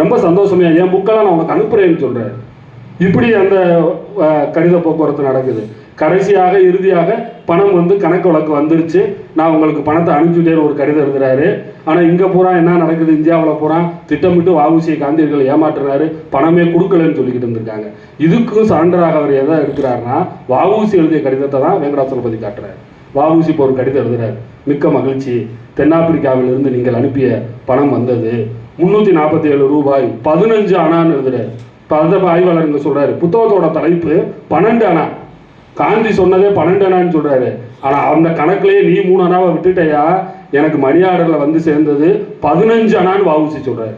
ரொம்ப சந்தோஷமே. என் புக்கெல்லாம் நான் உனக்கு அனுப்புறேன்னு சொல்றாரு இப்படி அந்த கடித போக்குவரத்து நடக்குது. கடைசியாக இறுதியாக பணம் வந்து கணக்கு வழக்கு வந்துருச்சு. நான் உங்களுக்கு பணத்தை அனுப்பிச்சுட்டேன்னு ஒரு கடிதம் எழுதுறாரு. ஆனால் இங்கே பூரா என்ன நடக்குது? இந்தியாவில் பூரா திட்டமிட்டு வாவுசியை காந்தியர்கள் ஏமாற்றுறாரு. பணமே கொடுக்கலன்னு சொல்லிக்கிட்டு இருந்திருக்காங்க. இதுக்கும் சான்றாக அவர் எதை எடுக்கிறாருன்னா வாவுசி எழுதிய கடிதத்தை தான் வெங்கடாசலபதி காட்டுறாரு. வாவுசி இப்போ ஒரு கடிதம் எழுதுறாரு. மிக்க மகிழ்ச்சி. தென்னாப்பிரிக்காவிலிருந்து நீங்கள் அனுப்பிய பணம் வந்தது. முந்நூற்றி நாற்பத்தி ஏழு ரூபாய். பதினஞ்சு அணான்னு எழுதுறாரு. பதப்ப ஆய்வாளர் இங்கே சொல்கிறாரு புத்தகத்தோட தலைப்பு பன்னெண்டு அணா. காந்தி சொன்னதே பன்னெண்டு அணான்னு சொல்கிறாரு ஆனால் அந்த கணக்குலயே நீ மூணு அணாவை விட்டுட்டயா? எனக்கு மணி ஆர்டரில் வந்து சேர்ந்தது பதினஞ்சு அணான்னு வாவுசி சொல்கிறாரு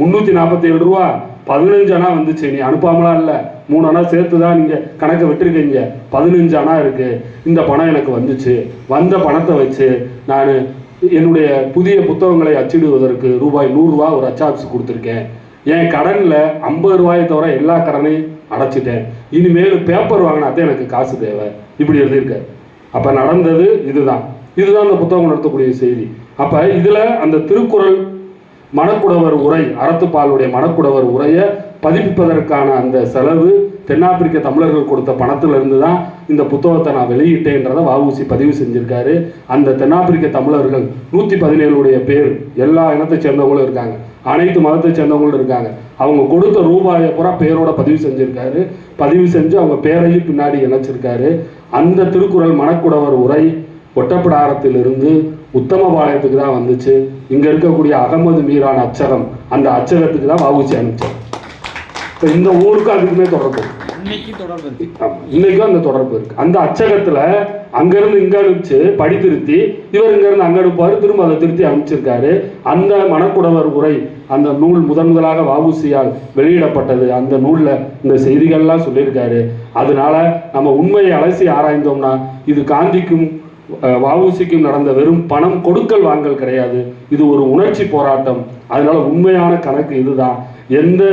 முந்நூற்றி நாற்பத்தி ஏழு ரூபா. பதினஞ்சு அணா வந்துச்சு. நீ அனுப்பாமலாம் இல்லை? மூணு அணா சேர்த்து தான் நீங்கள் கணக்கை விட்டுருக்கீங்க. பதினஞ்சு அணா இருக்குது இந்த பணம் எனக்கு வந்துச்சு. வந்த பணத்தை வச்சு நான் என்னுடைய புதிய புத்தகங்களை அச்சிடுவதற்கு ரூபாய் நூறுரூவா ஒரு அச்சாப்ஸ் கொடுத்துருக்கேன். என் கடனில் ஐம்பது ரூபாயை தவிர எல்லா கடனையும் அடைச்சிட்டேன். இனிமேல் பேப்பர் வாங்கினாதான் எனக்கு காசு தேவை. இப்படி எழுதியிருக்காரு. அப்போ நடந்தது இதுதான். இதுதான் அந்த புத்தகம் நடத்தக்கூடிய செய்தி. அப்போ இதில் அந்த திருக்குறள் மணக்குடவர் உரை அறத்துப்பாலுடைய மணக்குடவர் உரையை பதிப்பிப்பதற்கான அந்த செலவு தென்னாப்பிரிக்க தமிழர்கள் கொடுத்த பணத்திலிருந்து தான் இந்த புத்தகத்தை நான் வெளியிட்டேன்றதை வஉசி பதிவு செஞ்சுருக்காரு. அந்த தென்னாப்பிரிக்க தமிழர்கள் நூற்றி பதினேழுடைய பேர் எல்லா இனத்தை சேர்ந்தவங்களும் இருக்காங்க. அனைத்து மதத்தை சேர்ந்தவங்களும் இருக்காங்க. அவங்க கொடுத்த ரூபாயை பூரா பேரோட பதிவு செஞ்சுருக்காரு. பதிவு செஞ்சு அவங்க பேரையும் பின்னாடி இணைச்சிருக்காரு. அந்த திருக்குறள் மணக்குடவர் உரை ஒட்டப்பிடாரத்திலிருந்து உத்தமபாளையத்துக்கு தான் வந்துச்சு. இங்கே இருக்கக்கூடிய அகமது மீரான் அச்சகம் அந்த அச்சகத்துக்கு தான் வவுசி அனுப்பிச்சார். இந்த ஊருக்கு அதுக்குமே தொடர்பு. இன்னைக்கு தொடர்பு இன்னைக்கும் அந்த தொடர்பு இருக்கு. அந்த அச்சகத்துல அங்கிருந்து இங்க அனுப்பிச்சு படி திருத்தி இவர் இங்க இருந்து அங்க அனுப்புவாரு திரும்ப அதை திருத்தி அனுப்பிச்சிருக்காரு. அந்த மணக்குடவர் உரை அந்த நூல் முதன் முதலாக வவுசியால் வெளியிடப்பட்டது. அந்த நூல்ல இந்த செய்திகள்லாம் சொல்லியிருக்காரு. அதனால நம்ம உண்மையை அலசி ஆராய்ந்தோம்னா இது காந்திக்கும் அஹ், வஉசிக்கும் நடந்த வெறும் பணம் கொடுக்கல் வாங்கல் கிடையாது. இது ஒரு உணர்ச்சி போராட்டம். அதனால உண்மையான கணக்கு இதுதான். எந்த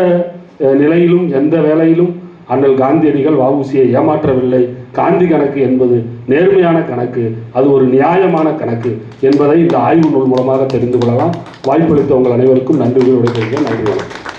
நிலையிலும் எந்த வேலையிலும் அண்ணல் காந்தியடிகள் வஉசியை ஏமாற்றவில்லை. காந்தி கணக்கு என்பது நேர்மையான கணக்கு அது ஒரு நியாயமான கணக்கு என்பதை இந்த ஆய்வு நூல் மூலமாக தெரிந்து கொள்ளலாம். வாய்ப்பளித்த உங்கள் அனைவருக்கும் நன்றி. உரையாடுகிறேன் நன்றி வணக்கம்.